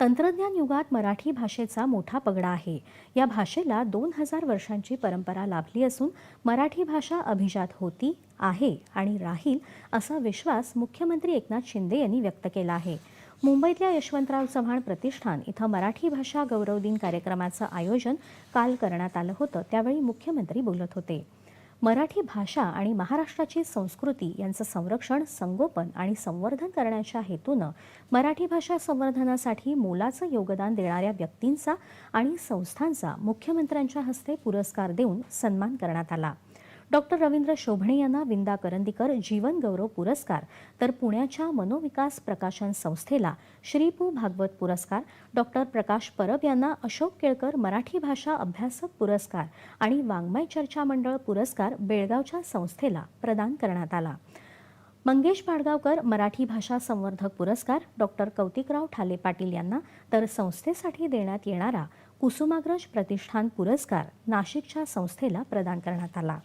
तंत्रज्ञान युगात मराठी भाषेचा मोठा पगडा आहे. या भाषेला दोन हजार वर्षांची परंपरा लाभली असून मराठी भाषा अभिजात होती आहे आणि राहील असा विश्वास मुख्यमंत्री एकनाथ शिंदे यांनी व्यक्त केला आहे. मुंबईतल्या यशवंतराव चव्हाण प्रतिष्ठान इथं मराठी भाषा गौरव दिन कार्यक्रमाचं आयोजन काल करण्यात आलं होतं त्यावेळी मुख्यमंत्री बोलत होते. मराठी भाषा आणि महाराष्ट्राची संस्कृती यांचं संरक्षण संगोपन आणि संवर्धन करण्याच्या हेतूनं मराठी भाषा संवर्धनासाठी मोलाचं योगदान देणाऱ्या व्यक्तींचा आणि संस्थांचा मुख्यमंत्र्यांच्या हस्ते पुरस्कार देऊन सन्मान करण्यात आला. डॉक्टर रवींद्र शोभणे यांना विंदा करंदीकर जीवन गौरव पुरस्कार तर पुण्याच्या मनोविकास प्रकाशन संस्थेला श्रीपू भागवत पुरस्कार डॉक्टर प्रकाश परब यांना अशोक केळकर मराठी भाषा अभ्यासक पुरस्कार आणि वाङ्मय चर्चा मंडळ पुरस्कार बेळगावच्या संस्थेला प्रदान करण्यात आला. मंगेश पाडगावकर मराठी भाषा संवर्धक पुरस्कार डॉक्टर कौतिकराव ठाले पाटील यांना तर संस्थेसाठी देण्यात येणारा कुसुमाग्रज प्रतिष्ठान पुरस्कार नाशिकच्या संस्थेला प्रदान करण्यात आला.